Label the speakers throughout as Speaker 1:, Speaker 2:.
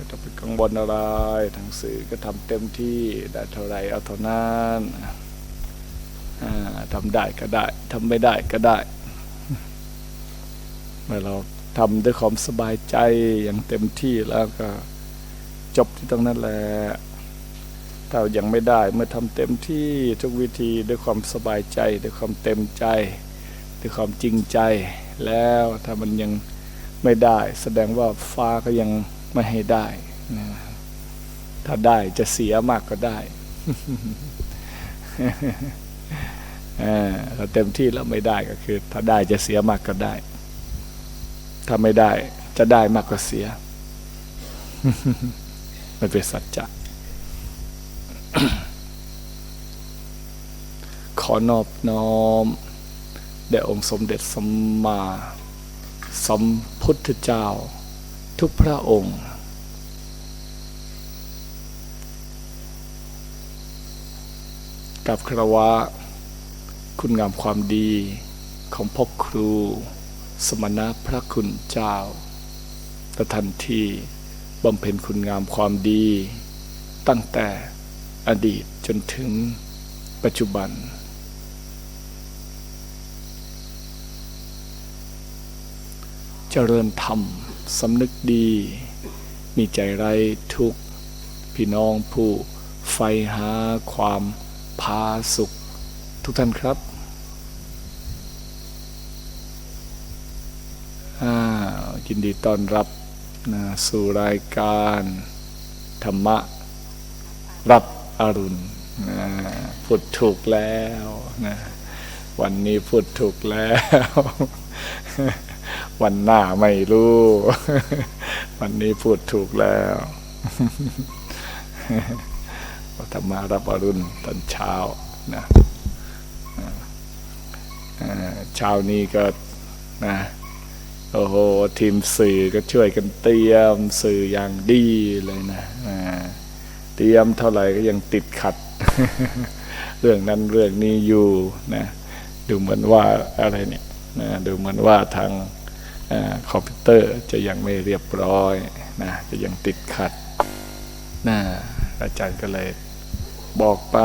Speaker 1: ไม่ต้องไปกังวลอะไรทางสื่อก็ทำเต็มที่ได้เท่าไรเอาเท่านั้นอ่าทำได้ก็ได้ทำไม่ได้ก็ได้เมื่อเราทำด้วยความสบายใจอย่างเต็มที่แล้วก็จบที่ตรงนั้นแหละถ้ายังไม่ได้เมื่อทำเต็มที่ทุกวิธีด้วยความสบายใจ ด้วยความเต็มใจ ด้วยความจริงใจ แล้วถ้ามันยังไม่ได้ แสดงว่าฟ้าก็ยัง ไม่ให้ได้นะถ้าได้จะเสียมากก็ได้อ่าถ้าเต็มที่แล้วไม่ได้ก็คือ ถ้าได้จะเสียมากก็ได้ ถ้าไม่ได้จะได้มากกว่าเสีย มันเป็นสัจจะขอนอบน้อมแด่องค์สมเด็จสัมมาสัมพุทธเจ้า ทุกพระองค์ กับครวะ คุณงามความดีของพ่อครู สมณะพระคุณเจ้าและทันทีบำเพ็ญคุณงามความดี ตั้งแต่อดีตจนถึงปัจจุบันเจริญธรรม สำนึกดี มีใจไรทุกพี่น้องผู้ใฝ่หาความพาสุข ทุกท่านครับยินดีต้อนรับนะสู่รายการ ธรรมะ รับอรุณนะพูดถูกแล้วนะวันนี้พูดถูกแล้ว วันหน้าไม่รู้ วันนี้พูดถูกแล้วธรรมารับอรุณตอนเช้านะอ่าเช้านี้ก็นะโอ้โหทีมสื่อก็ช่วยกันเตรียมสื่ออย่างดีเลยนะเตรียมเท่าไหร่ก็ยังติดขัด เรื่องนั้นเรื่องนี้อยู่นะดูเหมือนว่าอะไรเนี่ยนะดูเหมือนว่าทาง คอมพิวเตอร์จะยังไม่เรียบร้อยนะจะยังติดขัดนะอาจารย์ก็เลยบอกไป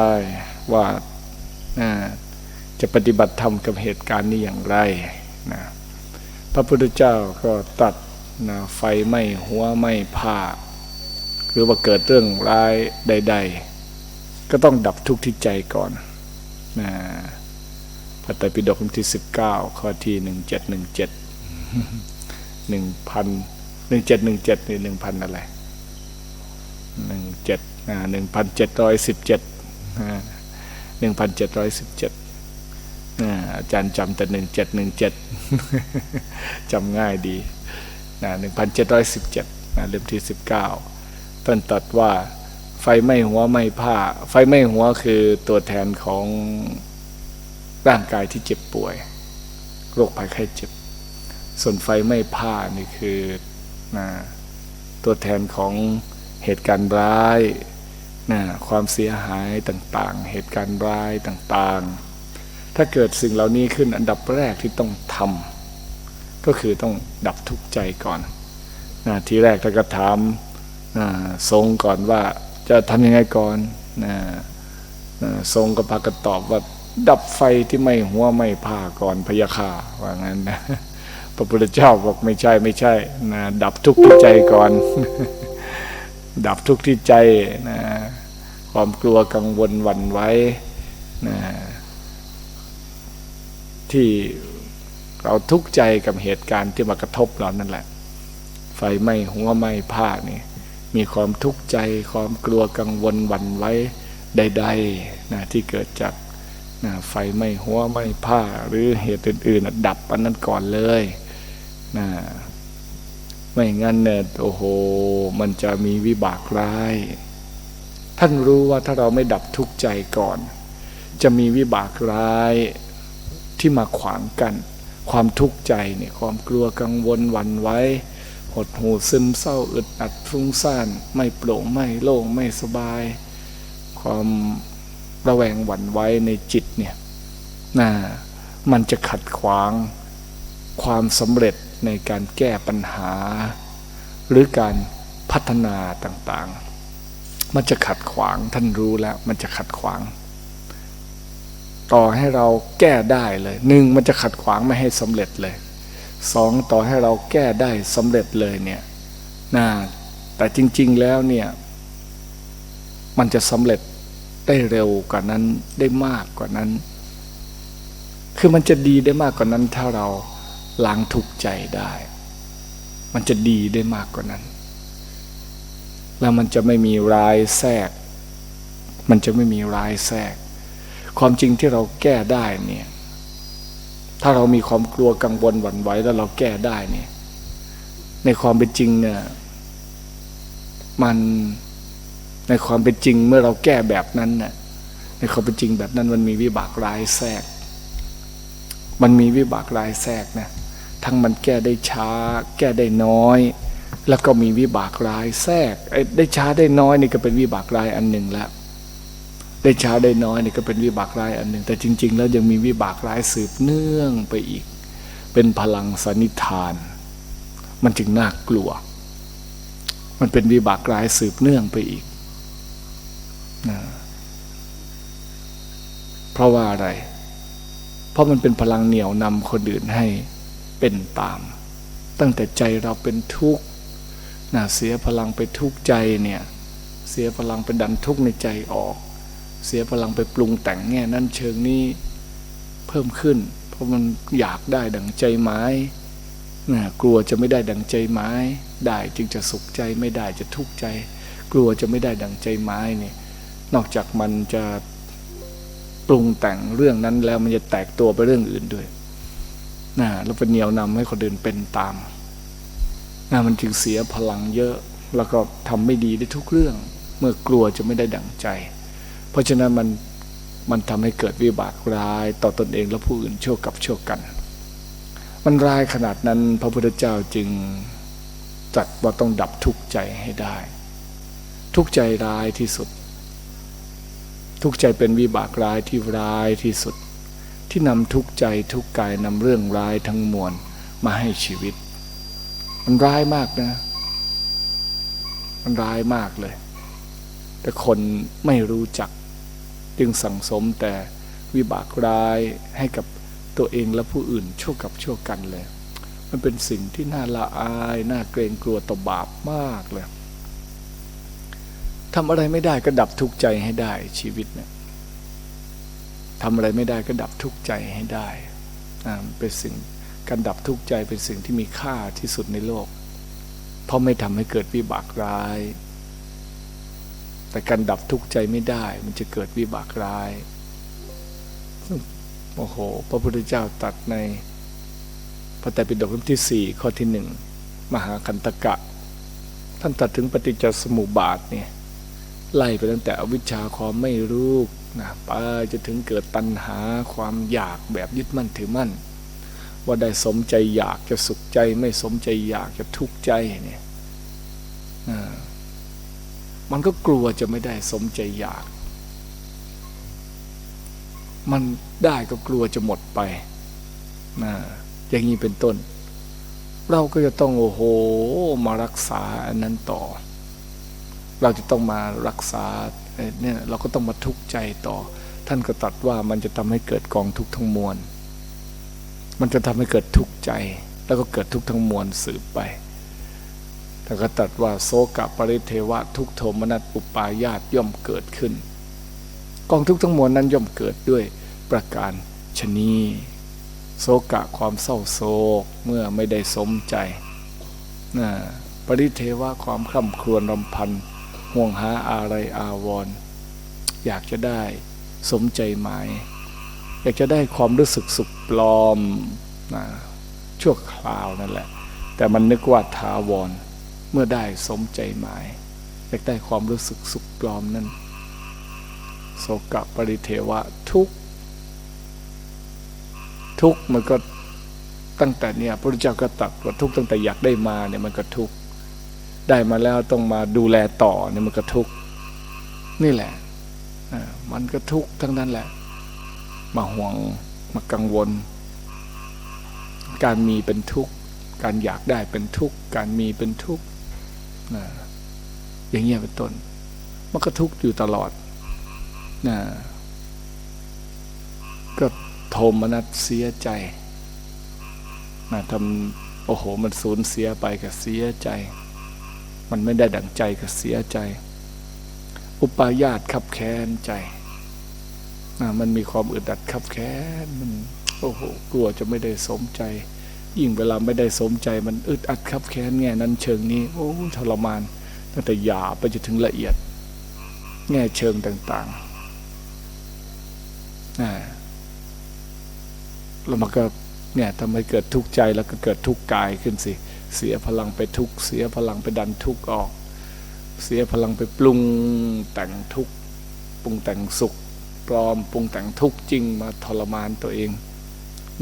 Speaker 1: ว่านะจะปฏิบัติธรรมกับเหตุการณ์นี้อย่างไรนะพระพุทธเจ้าก็ตัดนะไฟไหม้หัวไหม้ผ้าคือว่าเกิดเรื่องร้ายใด ๆ ก็ต้องดับทุกข์ที่ใจก่อนนะพระไตรปิฎกเล่มที่สิบเก้าข้อที่ หนึ่งพันหนึ่งเจ็ดหนึ่งเจ็ดนี่หนึ่งพันอะไรหนึ่งเจ็ดหนึ่งพันเจ็ดร้อยสิบเจ็ดหนึ่งพันเจ็ดร้อยสิบเจ็ดอาจารย์จำแต่หนึ่งเจ็ดหนึ่งเจ็ดจำง่ายดีหนะ1717นะเจ็ดเล่มที่19ต้นตัดว่าไฟไหม้หัวไหม้ผ้า ไฟไหม้หัวคือตัวแทนของร่างกายที่เจ็บป่วย โรคภัยไข้เจ็บ ส่วนไฟไม้ผ้านี่คือนะตัวแทนของเหตุการณ์ร้ายนะความเสียหายต่างๆ เหตุการณ์ร้ายต่างๆ ถ้าเกิดสิ่งเหล่านี้ขึ้นอันดับแรกที่ต้องทำก็คือต้องดับทุกข์ใจก่อนนะทีแรกท่านก็ถามนะทรงก่อนว่าจะทำยังไงก่อนนะนะทรงก็พากันตอบว่าดับไฟที่ไม่หัวไม่ผ้าก่อนพยาคาว่างั้นนะ พระพุทธเจ้าบอกไม่ใช่ไม่ใช่นะดับทุกข์ที่ใจก่อน ดับทุกข์ที่ใจนะความกลัวกังวลหวั่นไหวนะที่เราทุกข์ใจกับเหตุการณ์ที่มากระทบเรานั่นแหละ ไฟไหม้หัวไหม้ผ้านี่มีความทุกข์ใจความกลัวกังวลหวั่นไหวใดๆนะที่เกิดจากนะไฟไหม้หัวไหม้ผ้า หรือเหตุอื่นๆนะดับอันนั้นก่อนเลย นะไม่งั้นเนี่ยโอ้โห มันจะมีวิบากร้าย ท่านรู้ว่าถ้าเราไม่ดับทุกข์ใจก่อน จะมีวิบากร้ายที่มาขวางกัน ความทุกข์ใจเนี่ยความกลัวกังวลหวั่นไหวหดหูซึมเศร้าอึดอัดฟุ้งซ่าน ไม่โปร่งไม่โล่งไม่สบาย ความระแวงหวั่นไหวในจิตเนี่ยนะมันจะขัดขวางความสำเร็จ ในการแก้ปัญหา หรือการพัฒนาต่างๆ มันจะขัดขวางท่านรู้แล้ว มันจะขัดขวาง ต่อให้เราแก้ได้เลยหนึ่งมันจะขัดขวางไม่ให้สำเร็จเลยสองต่อให้เราแก้ได้สำเร็จเลยเนี่ยนะแต่จริง ๆแล้วเนี่ย มันจะสำเร็จได้เร็วกว่านั้นได้มากกว่านั้น คือมันจะดีได้มากกว่านั้นถ้าเรา ล้างทุกข์ใจได้ มันจะดีได้มากกว่านั้น แล้วมันจะไม่มีรายแทรก มันจะไม่มีรายแทรก ความจริงที่เราแก้ได้เนี่ย ถ้าเรามีความกลัวกังวลหวั่นไหวแล้วเราแก้ได้เนี่ย ในความเป็นจริงเนี่ยมันในความเป็นจริงเมื่อเราแก้แบบนั้นน่ะในความเป็นจริงแบบนั้นมันมีวิบากร้ายแทรก มันมีวิบากร้ายแทรกนะ ทั้งมันแก้ได้ช้า แก้ได้น้อย แล้วก็มีวิบากร้ายแทรกได้ช้าได้น้อยนี่ก็เป็นวิบากร้ายอันหนึ่งแล้วได้ช้าได้น้อยนี่ก็เป็นวิบากร้ายอันหนึ่ง แต่จริง ๆ แล้วยังมีวิบากร้ายสืบเนื่องไปอีก เป็นพลังสันนิทาน มันจึงน่ากลัว มันเป็นวิบากร้ายสืบเนื่องไปอีกนะเพราะว่าอะไร เพราะมันเป็นพลังเหนี่ยวนำคนอื่นให้ เป็นตาม ตั้งแต่ใจเราเป็นทุกข์นะเสียพลังไปทุกข์ใจเนี่ยเสียพลังไปดันทุกข์ในใจออก เสียพลังไปปรุงแต่งแง่นั้นเชิงนี้เพิ่มขึ้น เพราะมันอยากได้ดังใจหมายนะกลัวจะไม่ได้ดังใจหมายได้จึงจะสุขใจไม่ได้จะทุกข์ใจ กลัวจะไม่ได้ดังใจหมายเนี่ยนอกจากมันจะปรุงแต่งเรื่องนั้นแล้วมันจะแตกตัวไปเรื่องอื่นด้วย นะแล้วเป็นเหนียวนำให้คนอื่นเป็นตามนะมันจึงเสียพลังเยอะ แล้วก็ทำไม่ดีได้ทุกเรื่อง เมื่อกลัวจะไม่ได้ดังใจ เพราะฉะนั้นมันมันทำให้เกิดวิบากร้ายต่อตนเองและผู้อื่นชั่วกับชั่วกัน มันร้ายขนาดนั้นพระพุทธเจ้าจึงตรัสว่าต้องดับทุกข์ใจให้ได้ ทุกข์ใจร้ายที่สุด ทุกข์ใจเป็นวิบากร้ายที่ร้ายที่สุด ที่นำทุกใจทุกกายนำเรื่องร้ายทั้งมวลมาให้ชีวิต มันร้ายมากนะ มันร้ายมากเลย แต่คนไม่รู้จัก จึงสั่งสมแต่วิบากร้ายให้กับตัวเองและผู้อื่นชั่วกับชั่วกันเลย มันเป็นสิ่งที่น่าละอาย น่าเกรงกลัวต่อบาปมากเลยทำอะไรไม่ได้ก็ดับทุกข์ใจให้ได้ชีวิตเนี่ย ทำอะไรไม่ได้ก็ดับทุกข์ใจให้ได้อ่าเป็นสิ่งการดับทุกข์ใจเป็นสิ่งที่มีค่าที่สุดในโลก เพราะไม่ทำให้เกิดวิบากร้าย แต่การดับทุกข์ใจไม่ได้ มันจะเกิดวิบากร้ายโอ้โห พระพุทธเจ้าตรัสในพระไตรปิฎกเล่มที่สี่ข้อที่หนึ่งมหาคันตกะ ท่านตรัสถึงปฏิจจสมุปบาทเนี่ยไล่ไปตั้งแต่อวิชชาความไม่รู้ นะไปจะถึงเกิดตัณหาความอยากแบบยึดมั่นถือมั่น ว่าได้สมใจอยากจะสุขใจไม่สมใจอยากจะทุกข์ใจเนี่ยมันก็กลัวจะไม่ได้สมใจอยาก มันได้ก็กลัวจะหมดไปนะอย่างนี้เป็นต้น เราก็จะต้องโอ้โหมารักษาอันนั้นต่อ เราจะต้องมารักษา เนี่ยเราก็ต้องมาทุกข์ใจต่อ ท่านก็ตรัสว่ามันจะทำให้เกิดกองทุกข์ทั้งมวล มันจะทำให้เกิดทุกข์ใจ แล้วก็เกิดทุกข์ทั้งมวลสืบไปแต่ก็ตรัสว่าโซกะปริเทวะทุกโทมนัสอุปายาตย่อมเกิดขึ้น กองทุกข์ทั้งมวลนั้นย่อมเกิดด้วยประการชนีโศกะความเศร้าโศกเมื่อไม่ได้สมใจนะปริเทวะความคร่ำครวญรำพัน ห่วงหาอะไรอาวร อยากจะได้สมใจหมาย อยากจะได้ความรู้สึกสุขปลอมนะชั่วคราวนั่นแหละ แต่มันนึกว่าทาวร เมื่อได้สมใจหมาย อยากได้ความรู้สึกสุขปลอมนั้นโศกะปริเทวะทุกทุกมันก็ตั้งแต่เนี่ยพระพุทธเจ้าก็ตรัสว่าทุกตั้งแต่อยากได้มาเนี่ยมันก็ทุกข์ ได้มาแล้วต้องมาดูแลต่อเนี่ยมันก็ทุกข์นี่แหละมันก็ทุกข์ทั้งนั้นแหละ มาห่วงมากังวล การมีเป็นทุกข์ การอยากได้เป็นทุกข์ การมีเป็นทุกข์อย่างเงี้ยเป็นต้น มันก็ทุกข์อยู่ตลอดนะก็โทมนัสเสียใจนะทำโอ้โห มันสูญเสียไปก็เสียใจ มันไม่ได้ดั่งใจก็เสียใจ อุปายาตขับแค้นใจมันมีความอึดอัดขับแค้นมันโอ้โหกลัวจะไม่ได้สมใจ ยิ่งเวลาไม่ได้สมใจ มันอึดอัดขับแค้นแง่นั้นเชิงนี้ โอ้ทรมานตั้งแต่หยาบไปจนถึงละเอียด แง่เชิงต่างๆนะแล้วมันก็เนี่ยทำให้เกิดทุกข์ใจแล้วก็เกิดทุกข์กายขึ้นสิ เสียพลังไปทุกเสียพลังไปดันทุกออก เสียพลังไปปรุงแต่งทุกปรุงแต่งสุขปลอมปรุงแต่งทุกจริงมาทรมานตัวเอง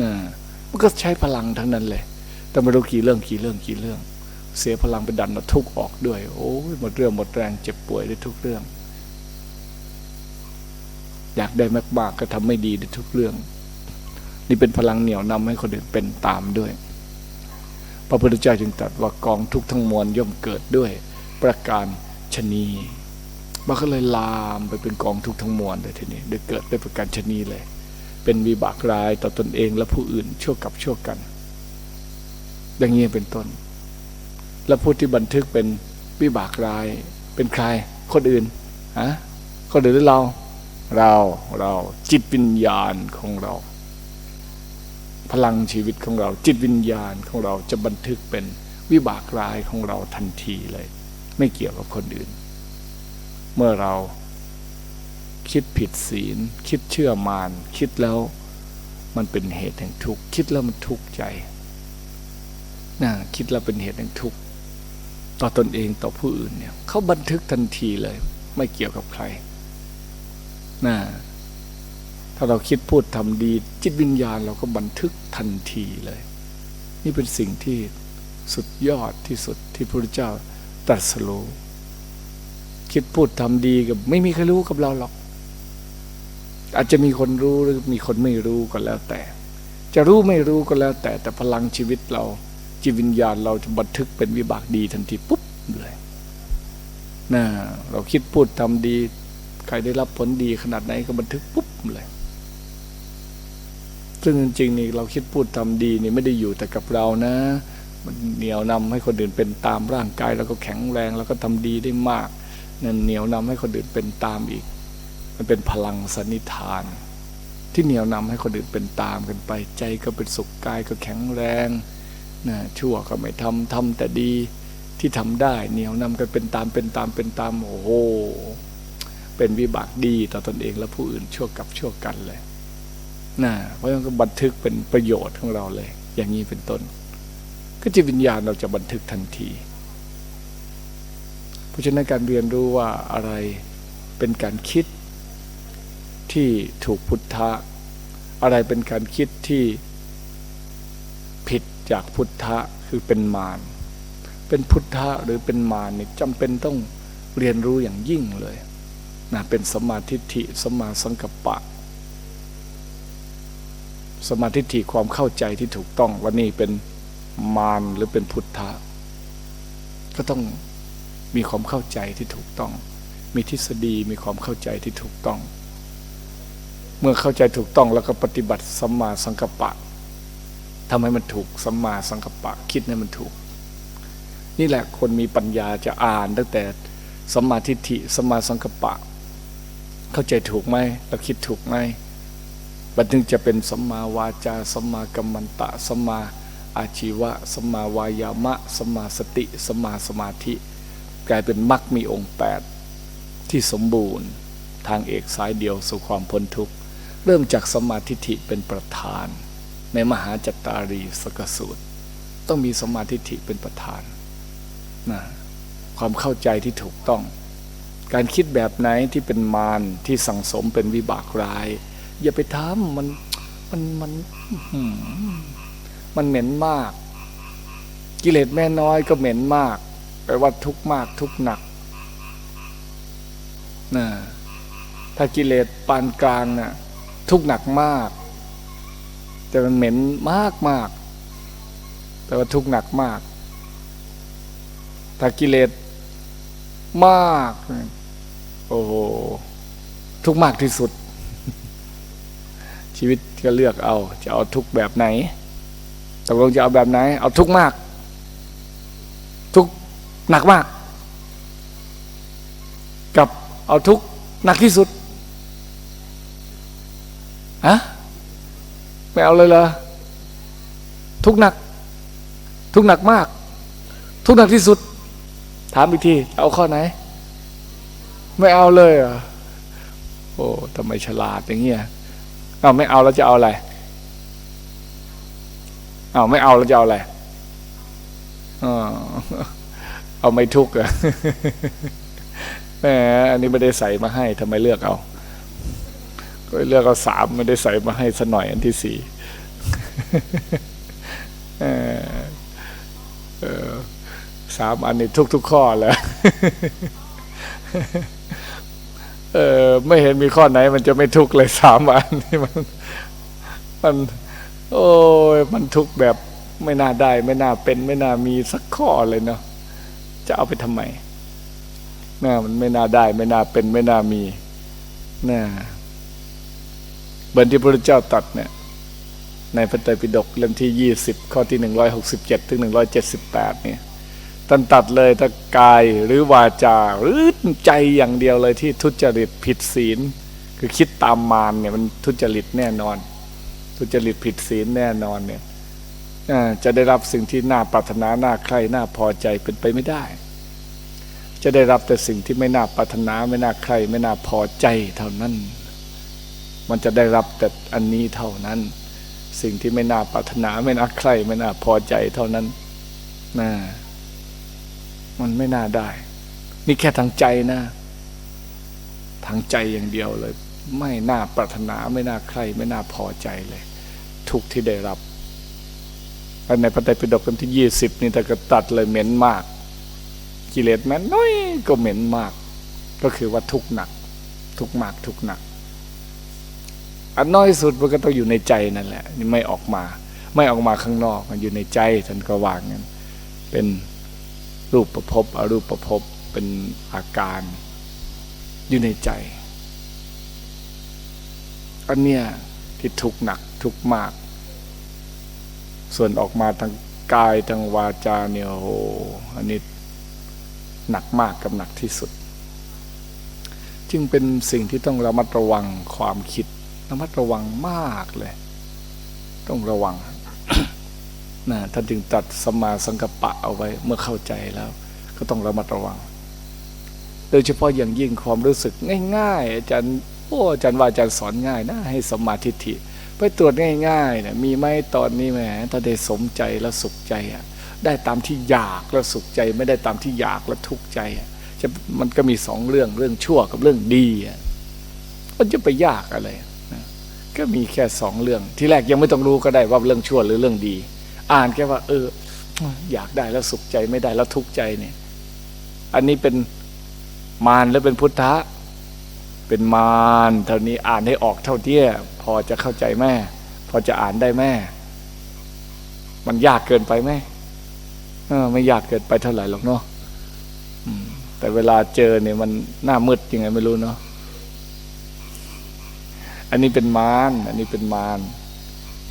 Speaker 1: นะมันก็ใช้พลังทั้งนั้นเลย แต่ไม่รู้กี่เรื่องกี่เรื่องกี่เรื่อง เสียพลังไปดันเอาทุกออกด้วย โอ้ยหมดเรื่องหมดแรงเจ็บป่วยได้ทุกเรื่อง อยากได้มากๆก็ทำไม่ดีได้ทุกเรื่อง นี่เป็นพลังเหนี่ยวนำให้คนอื่นเป็นตามด้วย ระพุทธเจ้าจึงตรัสว่ากองทุกข์ทั้งมวลย่อมเกิดด้วยประการชนีมันก็เลยลามไปเป็นกองทุกข์ทั้งมวลเลยทีนี้ได้เกิดด้วยประการชนีเลย เป็นวิบากร้ายต่อตนเองและผู้อื่นชั่วกับชั่วกันอย่างนี้เป็นต้น และผู้ที่บันทึกเป็นวิบากร้าย เป็นใคร คนอื่นฮะคนอื่นหรือเรา เราเราจิตวิญญาณของเรา พลังชีวิตของเรา จิตวิญญาณของเราจะบันทึกเป็นวิบากร้ายของเราทันทีเลย ไม่เกี่ยวกับคนอื่น เมื่อเราคิดผิดศีล คิดเชื่อมานคิดแล้วมันเป็นเหตุแห่งทุกข์คิดแล้วมันทุกข์ใจนะคิดแล้วเป็นเหตุแห่งทุกข์ต่อตนเองต่อผู้อื่นเนี่ยเขาบันทึกทันทีเลย ไม่เกี่ยวกับใครนะาเราคิดพูดทำดี จิตวิญญาณเราก็บันทึกทันทีเลย นี่เป็นสิ่งที่สุดยอดที่สุดที่พระพุทธเจ้าตรัสรู้คิดพูดทำดีกับไม่มีใครรู้กับเราหรอก อาจจะมีคนรู้หรือมีคนไม่รู้ก็แล้วแต่ จะรู้ไม่รู้ก็แล้วแต่ แต่พลังชีวิตเรา จิตวิญญาณเราจะบันทึกเป็นวิบากดีทันทีปุ๊บเลยนะเราคิดพูดทำดี ใครได้รับผลดีขนาดไหนก็บันทึกปุ๊บเลย ซึ่งจริงๆนี่เราคิดพูดทำดีนี่ไม่ได้อยู่แต่กับเรานะ มันเหนียวนำให้คนอื่นเป็นตามร่างกายแล้วก็แข็งแรงแล้วก็ทำดีได้มากนั่นเหนียวนำให้คนอื่นเป็นตามอีก มันเป็นพลังสันนิฐาน ที่เหนียวนำให้คนอื่นเป็นตามกันไป ใจก็เป็นสุขกายก็แข็งแรงนะชั่วก็ไม่ทำทำแต่ดีที่ทำได้เหนียวนำกันเป็นตามเป็นตามเป็นตามโอ้โหเป็นวิบากดีต่อตอนเองและผู้อื่นชั่วกับชั่วกันเลย นะเพราะฉะนั้นก็บันทึกเป็นประโยชน์ของเราเลย อย่างนี้เป็นต้น ก็จิตวิญญาณเราจะบันทึกทันที เพราะฉะนั้นการเรียนรู้ว่าอะไรเป็นการคิดที่ถูกพุทธะ อะไรเป็นการคิดที่ผิดจากพุทธะคือเป็นมารเป็นพุทธะหรือเป็นมารนี่จำเป็นต้องเรียนรู้อย่างยิ่งเลยนะเป็นสมาทิฏฐิสมมาสังกัปปะ สมาทิฏฐิความเข้าใจที่ถูกต้องว่านี่เป็นมารหรือเป็นพุทธะก็ต้องมีความเข้าใจที่ถูกต้อง มีทฤษฎีมีความเข้าใจที่ถูกต้อง เมื่อเข้าใจถูกต้องแล้วก็ปฏิบัติสัมมาสังกัปปะทำให้มันถูกสัมมาสังกัปปะคิดให้มันถูก นี่แหละคนมีปัญญาจะอ่านตั้งแต่สัมมาทิฏฐิสัมมาสังกัปปะ เข้าใจถูกไหมเราคิดถูกไหม บัดนึงจะเป็นสัมมาวาจาสัมมากัมมันตะสัมมาอาชีวะสัมมาวายามะสัมมาสติสัมมาสมาธิ กลายเป็นมรรคมีองค์แปดที่สมบูรณ์ ทางเอกสายเดียวสู่ความพ้นทุกข์เริ่มจากสมาทิฏฐิเป็นประธาน ในมหาจัตตารีสกสูตร ต้องมีสมาทิฏฐิเป็นประธานนะความเข้าใจที่ถูกต้อง การคิดแบบไหนที่เป็นมารที่สังสมเป็นวิบากร้าย อย่าไปทำมันมันมันมันเหม็นมาก กิเลสแม่น้อยก็เหม็นมากแปลว่าทุกข์มากทุกข์หนักนะถ้ากิเลสปานกลางนะ่ะ ทุกข์หนักมาก แต่มันเหม็นมากมากแต่ว่าทุกข์หนักมาก ถ้ากิเลสมาก โอ้โหทุกข์มากที่สุด ชีวิตก็เลือกเอา จะเอาทุกแบบไหนตกลงจะเอาแบบไหน เอาทุกมาก ทุกหนักมาก กับเอาทุกหนักที่สุดฮะไม่เอาเลยเหรอทุกหนัก ทุกหนักมาก ทุกหนักที่สุด ถามอีกที เอาข้อไหน ไม่เอาเลยเหรอโอ้ทำไมฉลาดอย่างเงี้ย เอาไม่เอาแล้วจะเอาอะไรเอาไม่เอาแล้วจะเอาอะไรอเอาไม่ทุกข์อะแหมอันนี้ไม่ได้ใส่มาให้ทำไมเลือกเอา ก็เลือกเอาสามไม่ได้ใส่มาให้สัหน่อยอันที่สี่สามอันนี้ทุกทุกข้อแล้ว เออไม่เห็นมีข้อไหน มันจะไม่ทุกข์เลยสามอันนี่มันมัน โอ้ยมันทุกข์แบบไม่น่าได้ ไม่น่าเป็น ไม่น่ามีสักข้อเลยเนาะจะเอาไปทำไมน่ามันไม่น่าได้ ไม่น่าเป็น ไม่น่ามีน่าเบนที่พระเจ้าตรัดเนี่ย ในพระไตรปิฎกเล่มที่ยี่สิบข้อที่หนึ่งร้อยหกสิบเจ็ดถึงหนึ่งร้อยเจ็ดสิบแปดเนี่ย ท่านตัดเลยถ้ากายหรือวาจาหรือใจอย่างเดียวเลยที่ทุจริตผิดศีล คือคิดตามมารเนี่ยมันทุจริตแน่นอน ทุจริตผิดศีลแน่นอนเนี่ยจะได้รับสิ่งที่น่าปรารถนาน่าใคร่น่าพอใจเป็นไปไม่ได้ จะได้รับแต่สิ่งที่ไม่น่าปรารถนาไม่น่าใคร่ไม่น่าพอใจเท่านั้น มันจะได้รับแต่อันนี้เท่านั้น สิ่งที่ไม่น่าปรารถนาไม่น่าใคร่ไม่น่าพอใจเท่านั้นนะ มันไม่น่าได้ นี่แค่ทางใจนะ ทางใจอย่างเดียวเลย ไม่น่าปรารถนาไม่น่าใคร่ไม่น่าพอใจเลย ทุกที่ได้รับในพระไตรปิฎกเล่มที่ยี่สิบนี่แต่ก็ตัดเลยเหม็นมาก กิเลสแม้น้อยก็เหม็นมาก ก็คือว่าทุกหนัก ทุกมากทุกหนักอันน้อยสุดมันก็ต้องอยู่ในใจนั่นแหละนี่ไม่ออกมา ไม่ออกมาข้างนอก มันอยู่ในใจท่านก็วางงั้นเป็น รูปประพบอรูปประพบเป็นอาการอยู่ในใจอันเนี้ยที่ทุกข์หนักทุกข์มาก ส่วนออกมาทางกายทางวาจาเนี่ยโหอันนี้หนักมากกับหนักที่สุด จึงเป็นสิ่งที่ต้องระมัดระวังความคิดระมัดระวังมากเลย ต้องระวัง นะท่านจึงตัดสมาสังกปะเอาไว้เมื่อเข้าใจแล้ว ก็ต้องระมัดระวัง โดยเฉพาะอย่างยิ่งความรู้สึกง่าย ๆ อาจารย์โอ้อาจารย์ว่าอาจารย์สอนง่ายนะให้สมาทิฐิไปตรวจง่ายๆเนี่ยมีไหมตอนนี้แหมถ้าได้สมใจแล้วสุขใจอะได้ตามที่อยากแล้วสุขใจ ไม่ได้ตามที่อยากแล้วทุกข์ใจอะจะมันก็มีสองเรื่องเรื่องชั่วกับเรื่องดีอะมันจะไปยากอะไรก็มีแค่สองเรื่องที่แรกยังไม่ต้องรู้ก็ได้ว่าเรื่องชั่วหรือเรื่องดี อ่านแค่ว่า เออ อยากได้แล้วสุขใจไม่ได้แล้วทุกข์ใจเนี่ย อันนี้เป็นมารแล้วเป็นพุทธะ เป็นมารเท่านี้อ่านให้ออกเท่าเที่ยพอจะเข้าใจแม่ พอจะอ่านได้แม่ มันยากเกินไปไหมเออ ไม่ยากเกินไปเท่าไหร่หรอกเนาะแต่เวลาเจอเนี่ยมันหน้ามืดยังไงไม่รู้เนาะอันนี้เป็นมารอันนี้เป็นมาร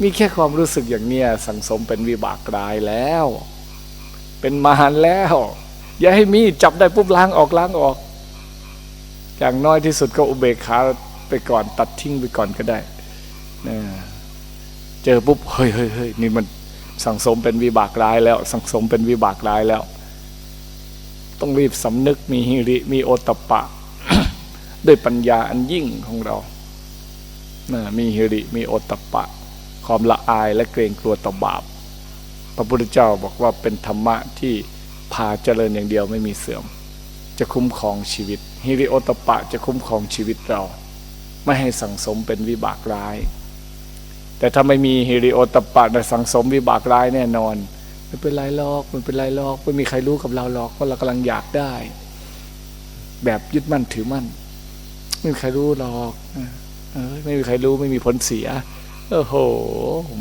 Speaker 1: มีแค่ความรู้สึกอย่างเนี้ยสังสมเป็นวิบากร้ายแล้ว เป็นมารแล้ว อย่าให้มีจับได้ปุ๊บล้างออกล้างออก อย่างน้อยที่สุดก็อุเบกขาไปก่อนตัดทิ้งไปก่อนก็ได้นะเจอปุ๊บเฮ้ยเฮ้ยเฮ้ยนี่มันสังสมเป็นวิบากร้ายแล้ว สังสมเป็นวิบากร้ายแล้ว ต้องรีบสำนึกมีฮิริมีโอตตปปะ ด้วยปัญญาอันยิ่งของเรานะมีฮิริมีโอตตปปะ ความละอายและเกรงกลัวต่อบาป พระพุทธเจ้าบอกว่าเป็นธรรมะที่พาเจริญอย่างเดียวไม่มีเสื่อม จะคุ้มครองชีวิต ฮิริโอตปะจะคุ้มครองชีวิตเรา ไม่ให้สังสมเป็นวิบากร้าย แต่ถ้าไม่มีฮิริโอตปปะแต่สังสมวิบากร้ายแน่นอนไม่เป็นไรหรอกมันเป็นไรหรอกไม่มีใครรู้กับเราหรอกว่าเรากำลังอยากได้ แบบยึดมั่นถือมั่น ไม่มีใครรู้หรอกเออไม่มีใครรู้ไม่มีผลเสีย โอ้โห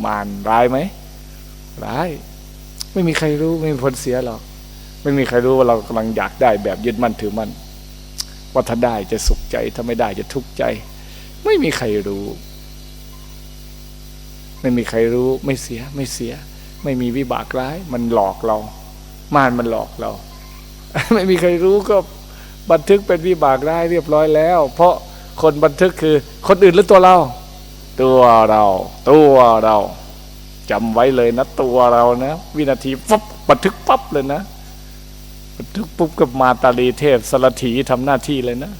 Speaker 1: มารร้ายไหมร้าย ไม่มีใครรู้ไม่มีผลเสียหรอกไม่มีใครรู้ว่าเรากำลังอยากได้แบบยึดมั่นถือมั่นว่าถ้าได้จะสุขใจถ้าไม่ได้จะทุกข์ใจ ไม่มีใครรู้ ไม่มีใครรู้ ไม่เสีย ไม่เสีย ไม่มีวิบากร้าย มันหลอกเรา มารมันหลอกเรา ไม่มีใครรู้ก็บันทึกเป็นวิบากร้ายเรียบร้อยแล้ว เพราะคนบันทึกคือคนอื่นหรือตัวเรา ตัวเรา ตัวเราจำไว้เลยนะ ตัวเรานะวินาทีฟับบันทึกปั๊บเลยนะบันทึกปุ๊บกับมาตาลีเทพสารถีทำหน้าที่เลยนะ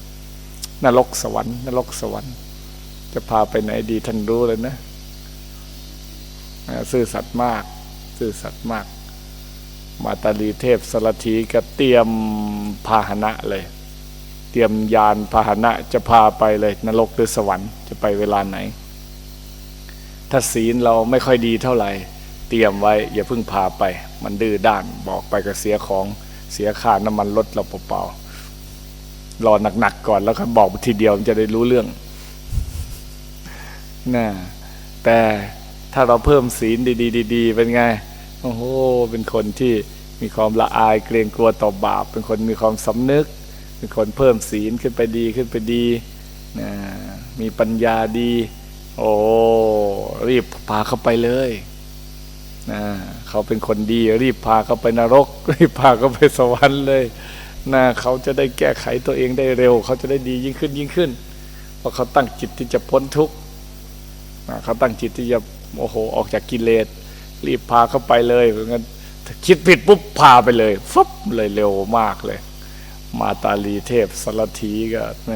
Speaker 1: นรกสวรรค์นรกสวรรค์ จะพาไปไหนดีท่านรู้เลยนะซื่อสัตย์มาก ซื่อสัตย์มาก มาตาลีเทพสารถีก็เตรียมพาหนะเลย เตรียมยานพาหนะจะพาไปเลย นรกหรือสวรรค์จะไปเวลาไหน ถ้าศีลเราไม่ค่อยดีเท่าไหร่ เตรียมไว้อย่าเพิ่งพาไป มันดื้อด้านบอกไปก็เสียของเสียค่าน้ำมันรถเราเปล่าๆรอหนักๆก่อนแล้วก็บอกทีเดียวมันจะได้รู้เรื่องนะแต่ถ้าเราเพิ่มศีลดีๆๆเป็นไงโอ้โหเป็นคนที่มีความละอายเกรงกลัวต่อบาป เป็นคนมีความสำนึก เป็นคนเพิ่มศีลขึ้นไปดีขึ้นไปดีนะมีปัญญาดี โอ้รีบพาเขาไปเลยนะเขาเป็นคนดี รีบพาเขาไปนรก รีบพาเขาไปสวรรค์เลยนะเขาจะได้แก้ไขตัวเองได้เร็ว เขาจะได้ดียิ่งขึ้นยิ่งขึ้นเพราะเขาตั้งจิตที่จะพ้นทุกข์นะเขาตั้งจิตที่จะโอ้โหออกจากกิเลสรีบพาเขาไปเลยเพราะงั้นคิดผิดปุ๊บพาไปเลยฟับเลยเร็วมากเลย มาตาลีเทพสารถีก็แม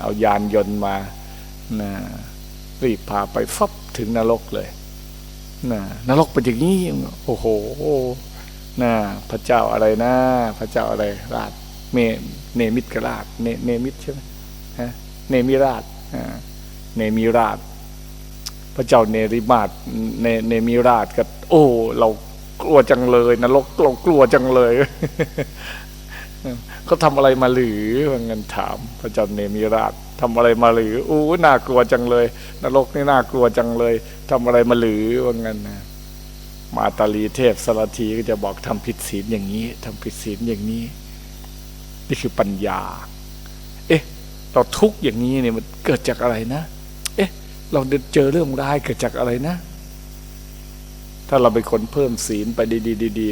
Speaker 1: เอายานยนต์มานะ รีบพาไปฟับถึงนรกเลยนะนรกเป็นอย่างนี้โอ้โหนะพระเจ้าอะไรนะ พระเจ้าอะไร ราชเมเนมิตกราชเนเนมิตใช่ไหมฮะเนมิราชอ่าเนมิราช พระเจ้าเนริมาศเนเนมิราชก็โอ้ เรากลัวจังเลยนรกเรากลัวจังเลยเขาทำอะไรมาหรือว่างั้นถาม พระเจ้าเนมิราช ทำอะไรมาหรืออู้น่ากลัวจังเลย นรกนี่น่ากลัวจังเลยทำอะไรมาหรือว่างั้นนะมาตาลีเทพสารทีก็จะบอกทำผิดศีลอย่างนี้ทำผิดศีลอย่างนี้ นี่คือปัญญา เอ๊ะ เราทุกข์อย่างนี้เนี่ยมันเกิดจากอะไรนะ เอ๊ะ เราเจอเรื่องร้ายเกิดจากอะไรนะ ถ้าเราเป็นคนเพิ่มศีลไปดี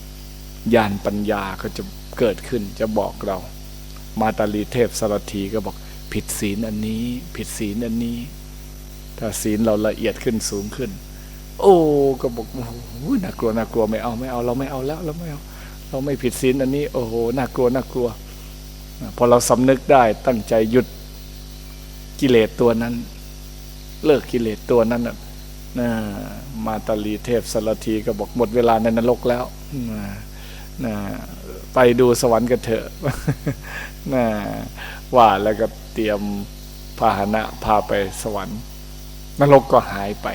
Speaker 1: ๆญาณปัญญาก็จะเกิดขึ้นจะบอกเรา มาตาลีเทพสารถีก็บอก ผิดศีลอันนี้ ผิดศีลอันนี้ ถ้าศีลเราละเอียดขึ้นสูงขึ้น โอ้ก็บอกโอ้โหน่ากลัวน่ากลัวไม่เอาไม่เอาเราไม่เอาแล้วเราไม่เอาเราไม่ผิดศีลอันนี้ โอ้โหน่ากลัวน่ากลัวพอเราสำนึกได้ตั้งใจหยุดกิเลสตัวนั้น เลิกกิเลสตัวนั้นน่ะมาตาลีเทพสารทีก็บอกหมดเวลาในนรกแล้วนะนะไปดูสวรรค์กันเถอะนะว่าแล้วก็ เตรียมพาหนะพาไปสวรรค์นรกก็หายไป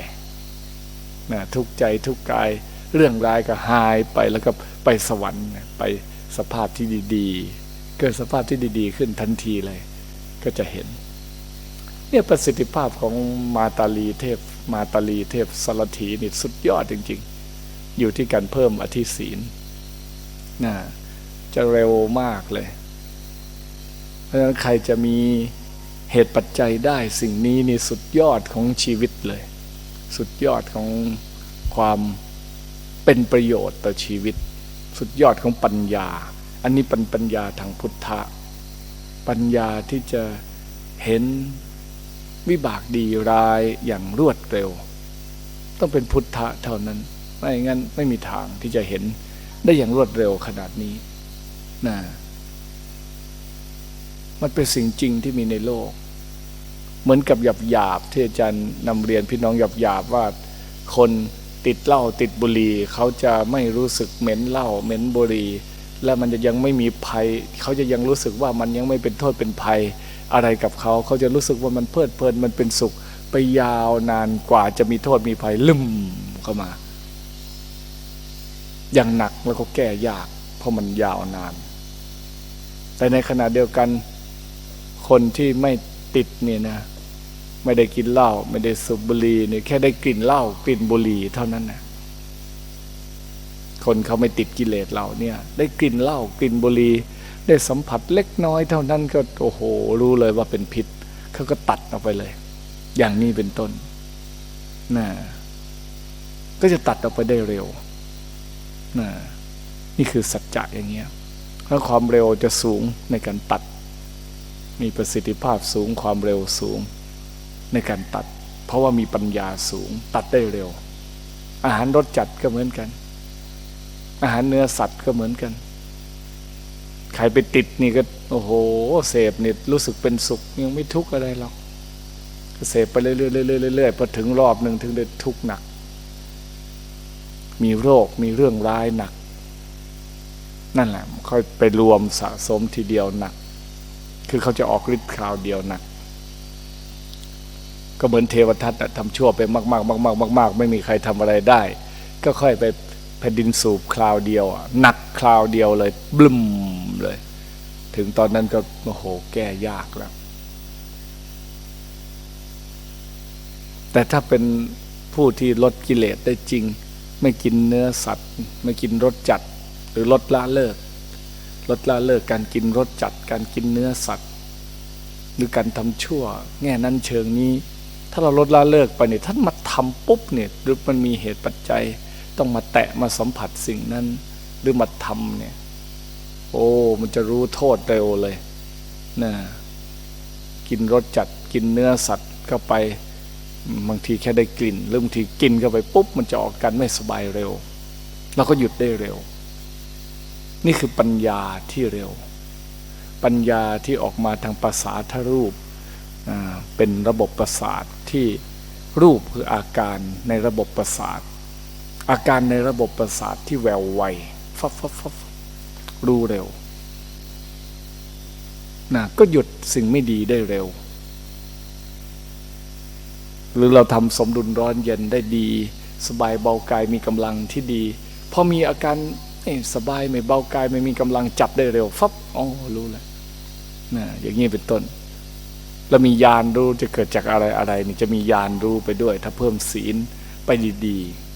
Speaker 1: นะทุกใจทุกกายเรื่องร้ายก็หายไปแล้วก็ไปสวรรค์ไปสภาพที่ดีๆ เกิดสภาพที่ดีๆ ขึ้นทันทีเลย ก็จะเห็น เนี่ยประสิทธิภาพของมาตาลีเทพมาตาลีเทพสารถีนี่สุดยอดจริง ๆ อยู่ที่การเพิ่มอธิศีลนะจะเร็วมากเลย ราะฉะนั้นใครจะมีเหตุปัจจัยได้สิ่งนี้นี่สุดยอดของชีวิตเลย สุดยอดของความเป็นประโยชน์ต่อชีวิต สุดยอดของปัญญา อันนี้เป็นปัญญาทางพุทธะ ปัญญาที่จะเห็นวิบากดีร้ายอย่างรวดเร็ว ต้องเป็นพุทธะเท่านั้น ไม่งั้นไม่มีทางที่จะเห็นได้อย่างรวดเร็วขนาดนี้นะ มันเป็นสิ่งจริงที่มีในโลก เหมือนกับหยาบหยาบที่อาจารย์นำเรียนพี่น้องหยาบหยาบว่าคนติดเหล้าติดบุหรี่เขาจะไม่รู้สึกเหม็นเหล้าเหม็นบุหรี่และมันจะยังไม่มีภัย เขาจะยังรู้สึกว่ามันยังไม่เป็นโทษเป็นภัยอะไรกับเขา เขาจะรู้สึกว่ามันเพลิดเพลินมันเป็นสุขไปยาวนานกว่าจะมีโทษมีภัยลืมเข้ามา อย่างหนักแล้วก็แก้ยาก เพราะมันยาวนาน แต่ในขณะเดียวกัน คนที่ไม่ติดเนี่ยนะ ไม่ได้กินเหล้าไม่ได้สูบบุหรี่เนี่ยแค่ได้กลิ่นเหล้ากลิ่นบุหรี่เท่านั้นนะคนเขาไม่ติดกิเลสเราเนี่ย ได้กลิ่นเหล้ากลิ่นบุหรี่ได้สัมผัสเล็กน้อยเท่านั้นก็โอ้โห รู้เลยว่าเป็นพิษเขาก็ตัดออกไปเลย อย่างนี้เป็นต้นนะก็จะตัดออกไปได้เร็วนะนี่คือสัจจะอย่างเงี้ยแล้วความเร็วจะสูงในการตัด มีประสิทธิภาพสูงความเร็วสูง ในการตัด เพราะว่ามีปัญญาสูง ตัดได้เร็ว อาหารรสจัดก็เหมือนกัน อาหารเนื้อสัตว์ก็เหมือนกันใครไปติดนี่ก็โอ้โหเสพนี่รู้สึกเป็นสุขยังไม่ทุกข์อะไรหรอกเสพไปเรื่อยๆเรื่อยๆเรื่อยๆพอถึงรอบหนึ่งถึงได้ทุกข์หนัก มีโรคมีเรื่องร้ายหนัก นั่นแหละค่อยไปรวมสะสมทีเดียวหนัก คือเขาจะออกฤทธิ์คราวเดียวหนัก ก็เหมือนเทวทัตอะทำชั่วไปมากๆมากๆมากๆไม่มีใครทำอะไรได้ ก็ค่อยไปแผ่นดินสูบคราวเดียวหนักคราวเดียวเลยบลึมเลย ถึงตอนนั้นก็โอ้โหแก้ยากแล้ว แต่ถ้าเป็นผู้ที่ลดกิเลสได้จริง ไม่กินเนื้อสัตว์ ไม่กินรสจัด หรือลดละเลิก ลดละเลิกการกินรสจัดการกินเนื้อสัตว์ หรือการทำชั่ว แง่นั้นเชิงนี้ ถ้าเราลดละเลิกไปเนี่ยท่านมาทำปุ๊บเนี่ยหรือมันมีเหตุปัจจัย ต้องมาแตะมาสัมผัสสิ่งนั้น หรือมาทำเนี่ย โอ้มันจะรู้โทษเร็วเลยนะกินรสจัดกินเนื้อสัตว์เข้าไปบางทีแค่ได้กลิ่นหรือบางทีกินเข้าไปปุ๊บมันจะออกกันไม่สบายเร็วเราก็หยุดได้เร็ว นี่คือปัญญาที่เร็ว ปัญญาที่ออกมาทางภาษาทรูปเป็นระบบประสาทที่รูปคืออาการในระบบประสาท อาการในระบบประสาทที่แววไวฟับฟับฟับรู้เร็วนะก็หยุดสิ่งไม่ดีได้เร็ว หรือเราทำสมดุลร้อนเย็นได้ดี สบายเบากายมีกำลังที่ดีพอมีอาการ สบายไม่เบากายไม่มีกำลังจับได้เร็วฟับอ๋อรู้แล้วนะอย่างนี้เป็นต้น แล้วมียานรู้จะเกิดจากอะไรอะไรนี่จะมียานรู้ไปด้วย ถ้าเพิ่มศีลไปดีๆ